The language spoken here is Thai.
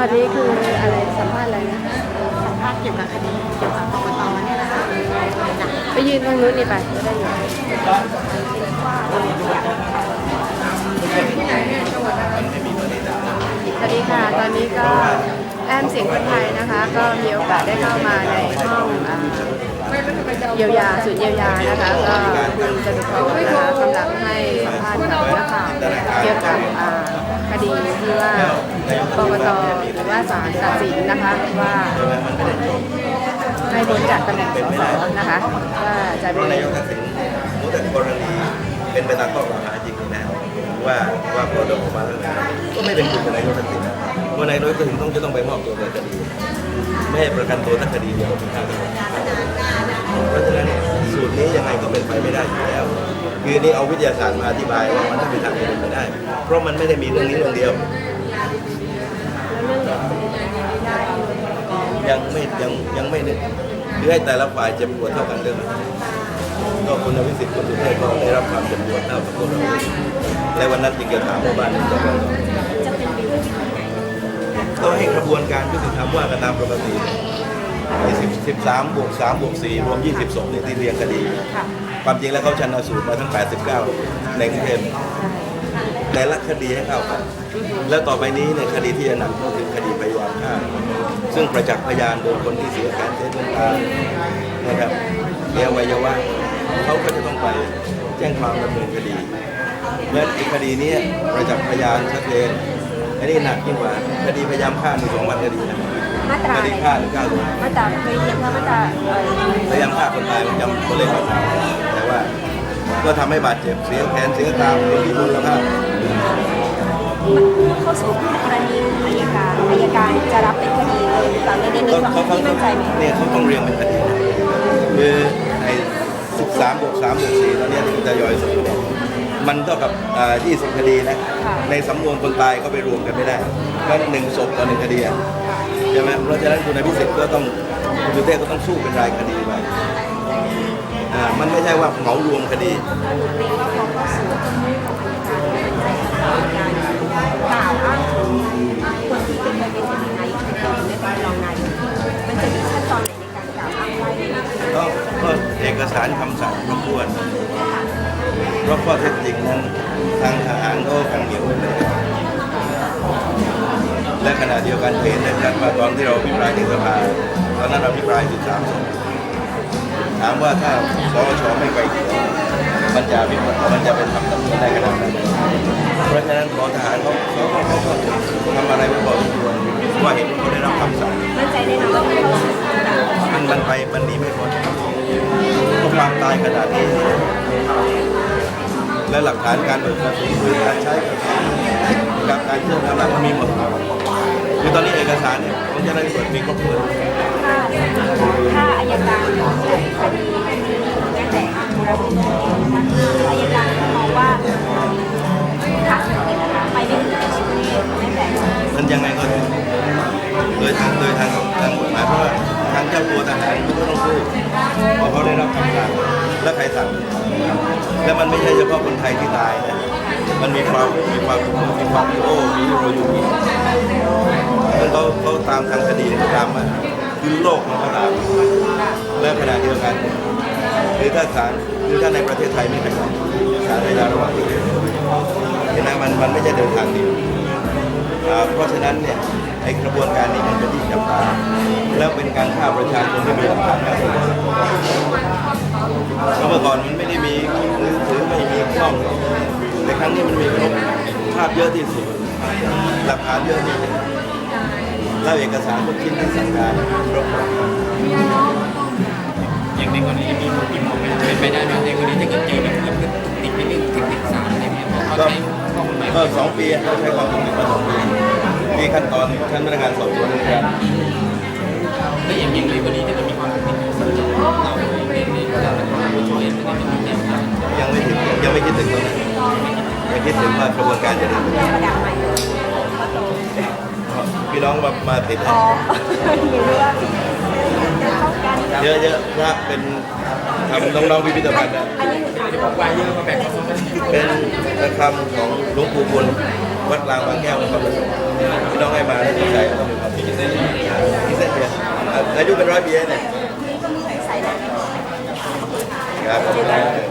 อนนี้คืออะไรสัมภาษณ์อะไรนะสัมภาษณ์เกี่ยวกับคดีเกี่ยวกับกกตเนี่ยนะคะไปยืนตรงนู้นนี่ไปจะได้อยู่สวัสดีค่ะ ตอนนี้ก็แอมเสียงคนไทยนะคะ ก็มีโอกาสได้เข้ามาในห้องเยียวยาศูนย์เยียวยานะคะ ก็คุณจตุพรนะคะกำลังให้สัมภาษณ์กับนักข่าวเกี่ยวกับคดีที่ว่า กกตหรือว่าศาลตัดสินนะคะว่าให้พ้นจากตำแหน่งสสนะคะว่าจะเป็นนายกทักษิณรู้แต่กรณีเป็นไปตามข้อกล่าวหาจริงๆแล้วว่าว่าพอเดินออกมาแล้วนก็ไม่เป็นคุณนายกทักษิณเพราะนายกทักษิณต้องจะต้องไปมอบตัวในคดีไม่ให้ประกันตัวทั้งคดีเดียวเพราะฉะนั้นสูตรนี้ยังไงก็เป็นไปไม่ได้อยู่แล้วคือนี่เอาวิทยาศาสตร์มาอธิบายว่ามันไม่เป็นทางเป็นไปได้ เพราะมันไม่ได้มีเรื่องนี้เรื่องเดียว ยังไม่ยังยังไม่ได้คือให้แต่ละฝ่ายเจ็บปวดเท่ากันเรื่องนั้นก็คุณอภิสิทธิ์คุณสุเทพก็ได้รับความเจ็บปวดเท่ากับพวกเราและวันนั้นจึงจะถามว่าบ้านนี้จะเป็นก็ให้กระบวนการยุติธรรมว่ากันตามปกติไอ้สิบสิบสามบวกสามบวกสี่รวมยี่สิบศพเนี่ยที่เรียงคดี ความจริงแล้วเขาชันสูตรมาทั้ง89ในกรุงเทพ แต่ละคดีให้เข้ากันแล้วต่อไปนี้เนี่ยคดีที่จะหนักก็คือคดีพยายามฆ่าซึ่งประจักษ์พยานโดยคนที่เสียแขนเสียดวงตานะครับเสียอวัยวะเขาก็จะต้องไปแจ้งความดำเนินคดีและอีกคดีเนี้ประจักษ์พยานชัดเจนอันนี้หนักยิ่งกว่าคดีพยายามฆ่ามีสองวันคดีนะมาตราคอะไรดีฆ่าหรือฆ่าหลวงมาตราเคยเรียนว่ามาตราเอ่อพยายามฆ่าคนตายมันจำตัวเลขมาตามแต่ว่า ก็ทำให้บาดเจ็บเสียแขนเสียตาเสียที่บุญแล้วภาพเข้าสู่กรณีอายการอายการจะรับเป็นคดีเลยหรือเปล่าในนี้เขาเขาเขาที่มั่นใจไหมเนี่ยเขาต้องเรียงเป็นคดีนะคือไอ้สิบสามบวกสามบวกสี่ตอนเนี้ยที่จะย่อยสุดเนี่ยมันเท่ากับอ่ายี่สิบคดีนะ ในสำนวนคนตายก็ไปรวมกันไม่ได้ก็หนึ่งศพต่อหนึ่งคดีอะใช่ไหมเพราะฉะนั้นคุณอภิสิทธิ์ก็ต้องคุณสุเทพก็ต้องสู้เป็นรายคดีไป อ่ามันไม่ใช่ว่าเหมารวมคดีกล่าวอ้างถึงคนที่เป็นเคยเป็นอดีตนายกเป็นคนได้เป็นรองนายกมันจะมีขั้นตอนในการกล่าวอ้างไว้ไหมก็ก็เอกสารคำสั่งรบถ้วนเพราะข้อเท็จจริงนั้นทางทหารก็กังเหนียวและขณะเดียวกันเห็นได้ชัดว่าตอนที่เราพิปรายในสภาตอนนั้นเราพิปราย13สน ถามว่าถ้าสชไม่ไปเกี่ยวมันจะพิปรายมันจะเป็นทำตำรวจได้ขนาดไหนเพราะฉะนั้นพอทหารเขาเขาเขาเขาทำอะไรไว้พอสมควรว่าเห็นเขาได้รับคำสั่งมั่นใจแน่นอนว่าไม่เข้าสู่กระวนการมันมันไปมันหนีไม่พ้นก็ความตายขนาดนี้ และหลักฐานการเบิกกระสุนปืนการใช้กระสุนกับการเครื่องกำลังมันมีหมดคือตอนนี้เอกสารเนี่ยของเจ้าหน้าที่ตำรวจมีครบถ้วน ถ้าอายการใช้คดีแม้แต่ระบุอายการมองว่าถ้าสมมตินะคะไปไม่ถึงชีวิตแม้แต่มันยังไงก็โดยทางโดยทางทางกฎหมายเพราะว่าทางเจ้าตัวทหารก็ต้องสู้เพราะเขาได้รับคำสั่งและใครสั่งและมันไม่ใช่เฉพาะคนไทยที่ตายนะมันมีความมีความมีความโอ้มีโรยูมีมันเขาเขาตามทางคดีเขาตามมา คือโลกมันก็ตามและขณะเดียวกันคือถ้าศาลคือถ้าในประเทศไทยไม่ขยับศาลเวลาระหว่างประเทศเห็นไหมมันมันไม่ใช่เดินทางเดียวเพราะฉะนั้นเนี่ยไอ้กระบวนการนี้มันเป็นที่จับตาแล้วเป็นการฆ่าประชาชนที่มีหลักฐานมากที่สุดเพราะเมื่อก่อนมันไม่ได้มีมือถือไม่มีกล้องแต่ครั้งนี้มันมีครบภาพเยอะที่สุดหลักฐานเยอะที่สุด แล้วเอกสารทุกชิ้นที่สั่งการครบอย่างในกรณีมีมูลที่มองเป็นไปได้ไหมในกรณีถ้าเกิดเจอแบบนี้คือติดไปเรื่องถึงติดสารอะไรเงี้ยเพราะเขาก็ใช้ข้อมูลใหม่ก็สองปีเขาใช้ความผิดมาสองปีมีขั้นตอนชั้นพนักงานสอบสวนนการแล้วอย่างอย่างในกรณีถ้าเกิดมีความผิดเราในในในการทำงานผู้ช่วยไม่ได้เป็นแนวทางยังไม่ถึงยังไม่คิดถึงตรงนั้นยังคิดถึงว่ากระบวนการจะดำเดินแรงป พี่น้องมามาติดอ๋อหรือว่าจะเข้ากันเยอะๆพระเป็นทำน้องๆพิพิธภัณฑ์นะอันนี้หนูถามว่าวายเยอะมาแบ่งข้อมูลเป็นคำของหลวงปู่บุญวัดกลางบางแก้วนครปฐมพี่น้องให้มาแล้วดีใจครับอายุเป็นร้อยปีเนี่ยครับ